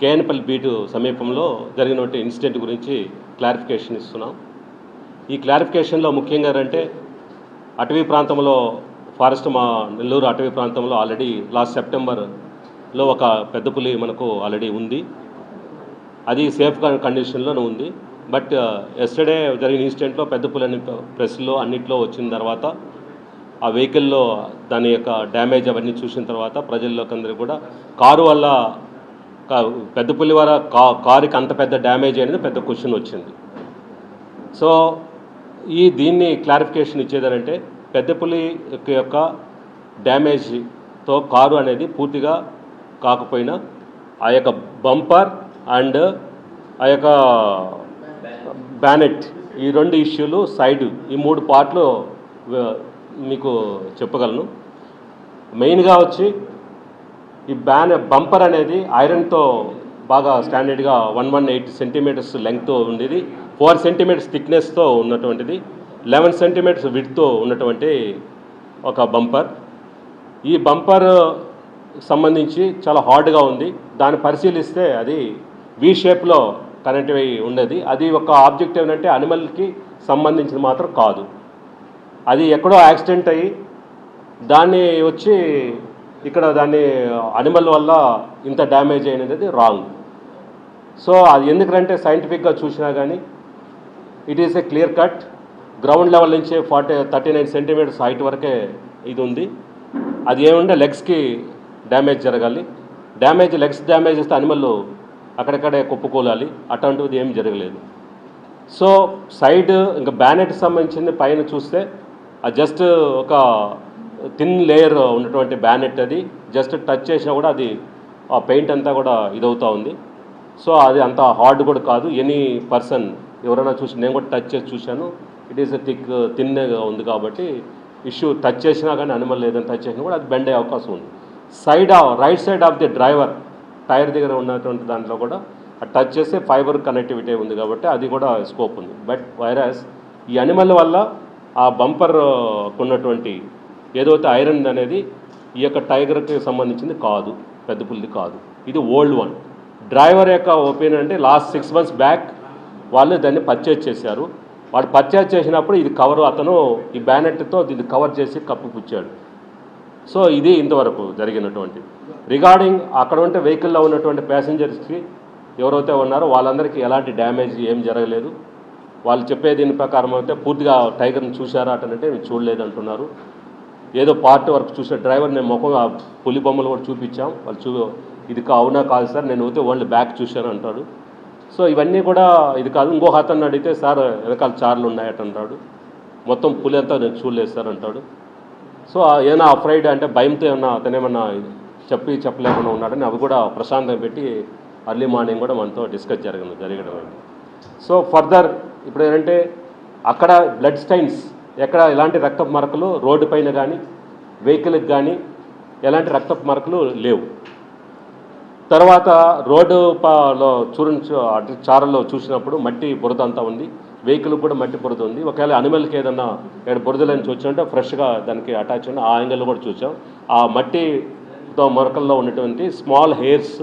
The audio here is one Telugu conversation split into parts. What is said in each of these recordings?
కేఎన్పల్లి బీటు సమీపంలో జరిగినటువంటి ఇన్సిడెంట్ గురించి క్లారిఫికేషన్ ఇస్తున్నాం. ఈ క్లారిఫికేషన్లో ముఖ్యంగా అంటే అటవీ ప్రాంతంలో ఫారెస్ట్ మా నెల్లూరు అటవీ ప్రాంతంలో ఆల్రెడీ లాస్ట్ సెప్టెంబర్లో ఒక పెద్ద పులి మనకు ఆల్రెడీ ఉంది. అది సేఫ్ కండిషన్లోనే ఉంది. బట్ ఎస్టర్డే జరిగిన ఇన్సిడెంట్లో పెద్ద పులి ప్రెస్లో అన్నిట్లో వచ్చిన తర్వాత ఆ వెహికల్లో దాని యొక్క డ్యామేజ్ అవన్నీ చూసిన తర్వాత ప్రజల్లోకి అందరూ కూడా కారు వల్ల పెద్ద పులి కా కారుకి అంత పెద్ద డ్యామేజ్ అనేది పెద్ద క్వశ్చన్ వచ్చింది. సో ఈ దీన్ని క్లారిఫికేషన్ ఇచ్చేదనంటే పెద్ద యొక్క డ్యామేజ్తో కారు అనేది పూర్తిగా కాకపోయినా ఆ యొక్క బంపర్ అండ్ ఆ యొక్క బ్యానెట్ ఈ రెండు ఇష్యూలు సైడ్ ఈ మూడు పార్ట్లు మీకు చెప్పగలను. మెయిన్గా వచ్చి ఈ బ్యాన్ బంపర్ అనేది ఐరన్తో బాగా స్టాండర్డ్గా వన్ వన్ ఎయిట్ సెంటీమీటర్స్ లెంగ్త్తో ఉండేది. ఫోర్ సెంటీమీటర్స్ థిక్నెస్తో ఉన్నటువంటిది. లెవెన్ సెంటీమీటర్స్ విడ్తో ఉన్నటువంటి ఒక బంపర్. ఈ బంపర్ సంబంధించి చాలా హార్డ్గా ఉంది. దాన్ని పరిశీలిస్తే అది వి షేప్లో కనెక్ట్ అయి ఉండేది. అది ఒక ఆబ్జెక్ట్ ఏంటంటే అనిమల్కి సంబంధించిన మాత్రం కాదు. అది ఎక్కడో యాక్సిడెంట్ అయ్యి దాన్ని వచ్చి ఇక్కడ దాన్ని అనిమల్ వల్ల ఇంత డ్యామేజ్ అయినది రాంగ్ సో అది ఎందుకంటే సైంటిఫిక్గా చూసినా కానీ it is a clear cut ground level నుంచి forty thirty nine centimetres height వరకే ఇది ఉంది. అది ఏముంటే లెగ్స్కి డ్యామేజ్ జరగాలి. డ్యామేజ్ లెగ్స్ డ్యామేజ్ చేస్తే అనిమల్ అక్కడక్కడే కుప్పకూలాలి. అటువంటిది ఏం జరగలేదు. సో సైడ్ ఇంకా బ్యానెట్ సంబంధించింది పైన చూస్తే అది జస్ట్ ఒక థిన్ లేయర్ ఉన్నటువంటి బ్యానెట్ అది. జస్ట్ టచ్ చేసినా కూడా అది ఆ పెయింట్ అంతా కూడా ఇదవుతూ ఉంది. సో అది అంత హార్డ్ కూడా కాదు. ఎనీ పర్సన్ ఎవరైనా చూసి నేను కూడా టచ్ చేసి చూశాను. ఇట్ ఈస్ థిక్ థిన్గా ఉంది కాబట్టి ఇష్యూ టచ్ చేసినా కానీ అనిమల్ లేదని టచ్ చేసినా కూడా అది బెండ్ అయ్యే అవకాశం ఉంది. Side right side of the driver tyre దగ్గర ఉన్నటువంటి దాంట్లో కూడా ఆ టచ్ చేస్తే ఫైబర్ కనెక్టివిటీ ఉంది కాబట్టి అది కూడా స్కోప్ ఉంది. బట్ వైరస్ ఈ అనిమల్ వల్ల ఆ బంపర్ ఉన్నటువంటి ఏదైతే ఐరన్ అనేది ఈ యొక్క టైగర్కి సంబంధించింది కాదు పెద్ద పుల్లిది కాదు. ఇది ఓల్డ్ వన్. డ్రైవర్ యొక్క ఒపీనియన్ అంటే లాస్ట్ సిక్స్ మంత్స్ బ్యాక్ వాళ్ళు దాన్ని పర్చేజ్ చేశారు. వాడు పర్చేజ్ చేసినప్పుడు ఇది కవర్ అతను ఈ బ్యానెట్తో దీన్ని కవర్ చేసి కప్పిపుచ్చాడు సో ఇది ఇంతవరకు జరిగినటువంటి. రిగార్డింగ్ అక్కడ ఉంటే వెహికల్లో ఉన్నటువంటి ప్యాసింజర్స్కి ఎవరైతే ఉన్నారో వాళ్ళందరికీ ఎలాంటి డ్యామేజ్ ఏం జరగలేదు. వాళ్ళు చెప్పే దీని ప్రకారం అయితే పూర్తిగా టైగర్ని చూశారా అంటే చూడలేదు అంటున్నారు ఏదో పార్ట్ వరకు చూసే డ్రైవర్ నేను ముఖం ఆ పులి బొమ్మలు కూడా చూపించాం. వాళ్ళు చూ ఇది కా- అవునా కాదు సార్ నేను అయితే ఓన్లీ బ్యాక్ చూశాను అంటాడు. సో ఇవన్నీ కూడా ఇది కాదు ఇంకో అతన్ని అడిగితే సార్ వెనకాల చార్లు ఉన్నాయట అంటాడు. మొత్తం పులి అంతా నేను చూడలేదు సార్ అంటాడు. సో ఏమైనా అఫ్రైడ్ అంటే భయంతో ఏమన్నా అతను ఏమన్నా చెప్పి చెప్పలేకుండా ఉన్నాడని అవి కూడా ప్రశాంతం పెట్టి అర్లీ మార్నింగ్ కూడా మనతో డిస్కస్ జరిగింది జరగడం సో ఫర్దర్ ఇప్పుడు ఏంటంటే అక్కడ బ్లడ్ స్టైన్స్ ఎక్కడ ఎలాంటి రక్తపు మరకలు రోడ్డు పైన కానీ వెహికల్కి కానీ ఎలాంటి రక్తపు మరకలు లేవు. తర్వాత రోడ్డు పాలో చూడండి అటు చారల్లో చూసినప్పుడు మట్టి బురద అంతా ఉంది. వెహికల్ కూడా మట్టి బురద ఉంది. ఒకవేళ అనిమల్కి ఏదన్నా ఇక్కడ బురదలని చూసామంటే ఫ్రెష్గా దానికి అటాచ్ ఉంది ఆ యాంగిల్ కూడా చూసాం. ఆ మట్టితో మొరకల్లో ఉన్నటువంటి small hairs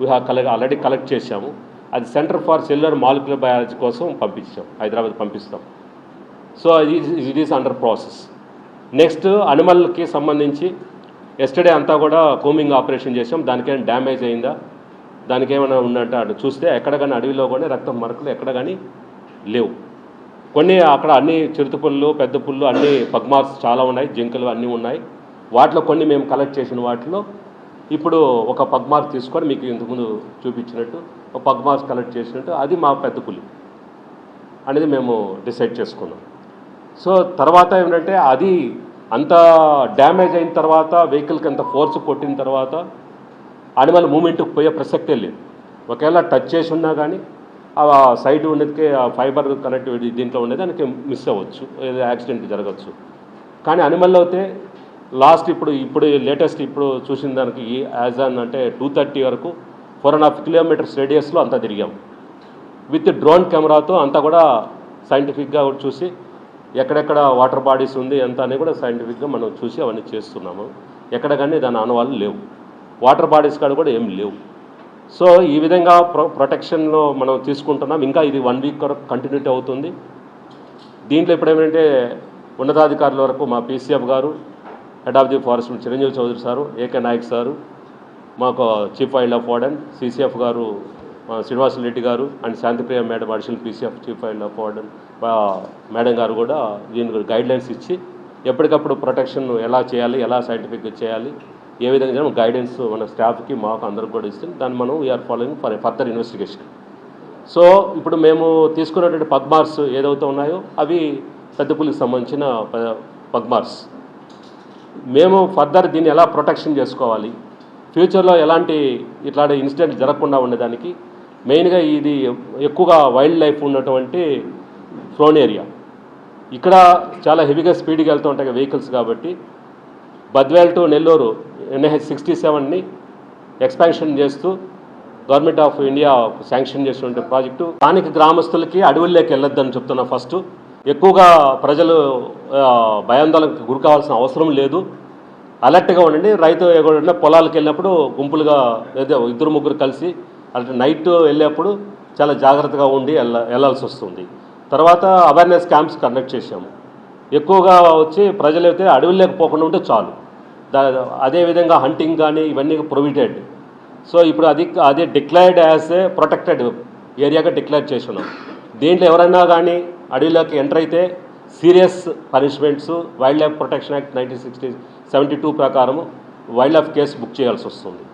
we have collect already collect చేశాము. అది centre for cellular molecular biology కోసం పంపించాం. హైదరాబాద్ పంపిస్తాం. So it is under process next అనిమల్కి సంబంధించి ఎస్టర్డే అంతా కూడా కూమింగ్ ఆపరేషన్ చేసాం దానికేమైనా డ్యామేజ్ అయిందా? దానికి ఏమైనా ఉన్నట్టు అటు చూస్తే ఎక్కడ కానీ అడవిలో కానీ రక్తం మరకలు ఎక్కడ కానీ లేవు. కొన్ని అక్కడ అన్ని చిరుత పుల్లు పెద్ద పుల్లు అన్ని పగ్మార్స్ చాలా ఉన్నాయి జింకలు అన్నీ ఉన్నాయి. వాటిలో కొన్ని మేము కలెక్ట్ చేసిన వాటిలో ఇప్పుడు ఒక పగ్మార్క్ తీసుకొని మీకు ఇంతకుముందు చూపించినట్టు ఒక పగ్మార్క్స్ కలెక్ట్ చేసినట్టు అది మా పెద్ద పులి అనేది మేము డిసైడ్ చేసుకున్నాం. సో తర్వాత ఏంటంటే అది అంత డ్యామేజ్ అయిన తర్వాత వెహికల్కి అంత ఫోర్స్ కొట్టిన తర్వాత అనిమల్ మూమెంట్కి పోయే ప్రసక్తే లేదు. ఒకవేళ టచ్ చేసి ఉన్నా కానీ ఆ సైడ్ ఉండేదికే ఆ ఫైబర్ కనెక్టివిటీ దీంట్లో ఉండేది దానికి మిస్ అవ్వచ్చు ఏదో యాక్సిడెంట్ జరగచ్చు. కానీ అనిమల్ అయితే లాస్ట్ ఇప్పుడు ఇప్పుడు లేటెస్ట్ ఇప్పుడు చూసిన దానికి యాజ్ అన్ అంటే టూ థర్టీ వరకు ఫోర్ అండ్ హాఫ్ కిలోమీటర్స్ రేడియస్లో అంతా తిరిగాం. విత్ డ్రోన్ కెమెరాతో అంతా కూడా సైంటిఫిక్గా చూసి ఎక్కడెక్కడ వాటర్ బాడీస్ ఉంది ఎంత అని కూడా సైంటిఫిక్గా మనం చూసి అవన్నీ చేస్తున్నాము. ఎక్కడ కానీ దాని ఆనవాళ్ళు లేవు. వాటర్ బాడీస్ కాడ కూడా ఏం లేవు. సో ఈ విధంగా ప్రొ ప్రొటెక్షన్లో మనం తీసుకుంటున్నాం. ఇంకా ఇది వన్ వీక్ వరకు కంటిన్యూటీ అవుతుంది. దీంట్లో ఇప్పుడు ఏమంటే ఉన్నతాధికారుల వరకు మా పీసీఎఫ్ గారు head of the forest Chiranjeevi Chowdary sir AK Naik sir మాకు chief wild of warden CCF గారు మా శ్రీనివాస రెడ్డి గారు and Shantipriya madam additional PCF chief and life warden madam గారు కూడా దీనికి గైడ్లైన్స్ ఇచ్చి ఎప్పటికప్పుడు ప్రొటెక్షన్ ఎలా చేయాలి ఎలా సైంటిఫిక్గా చేయాలి ఏ విధంగా గైడెన్స్ మన స్టాఫ్కి మాకు అందరికి కూడా ఇస్తుంది దాన్ని మనం we are following for further investigation so ఇప్పుడు మేము తీసుకున్నటువంటి పగ్మార్స్ ఏదైతే ఉన్నాయో అవి పెద్దపులికి సంబంధించిన ప- పగ్మార్స్ మేము ఫర్దర్ దీన్ని ఎలా ప్రొటెక్షన్ చేసుకోవాలి ఫ్యూచర్లో ఎలాంటి ఇట్లాంటి ఇన్సిడెంట్ జరగకుండా ఉండేదానికి మెయిన్గా ఇది ఎక్కువగా వైల్డ్ లైఫ్ ఉన్నటువంటి ఫ్లోన్ ఏరియా. ఇక్కడ చాలా హెవీగా స్పీడ్గా వెళ్తూ ఉంటాయి వెహికల్స్ కాబట్టి. Badvel to Nellore NH sixty సెవెన్ని expansion చేస్తూ గవర్నమెంట్ ఆఫ్ ఇండియా శాంక్షన్ చేసినటువంటి ప్రాజెక్టు. స్థానిక గ్రామస్తులకి అడవుల్లోకి వెళ్ళొద్దని చెప్తున్నా ఫస్ట్. ఎక్కువగా ప్రజలు భయాందోళనకు గురి కావాల్సిన అవసరం లేదు. అలర్ట్గా ఉండండి. రైతు ఎక్కడ పొలాలకు వెళ్ళినప్పుడు గుంపులుగా ఇద్దరు ముగ్గురు కలిసి అంటే నైట్ వెళ్ళేప్పుడు చాలా జాగ్రత్తగా ఉండి వెళ్ళ వెళ్ళాల్సి వస్తుంది. తర్వాత అవేర్నెస్ క్యాంప్స్ కండక్ట్ చేశాము. ఎక్కువగా వచ్చి ప్రజలైతే అడవుల్లోకి పోకుండా ఉంటే చాలు. దా అదేవిధంగా హంటింగ్ కానీ ఇవన్నీ ప్రొవిడెడ్ సో ఇప్పుడు అది అదే డిక్లైర్డ్ యాజ్ ఏ ప్రొటెక్టెడ్ ఏరియాగా డిక్లేర్ చేస్తున్నాం దీంట్లో ఎవరైనా కానీ అడవిలోకి ఎంటర్ అయితే serious punishments wild life protection act nineteen sixty seventy two ప్రకారం వైల్డ్ లైఫ్ కేసు బుక్ చేయాల్సి వస్తుంది.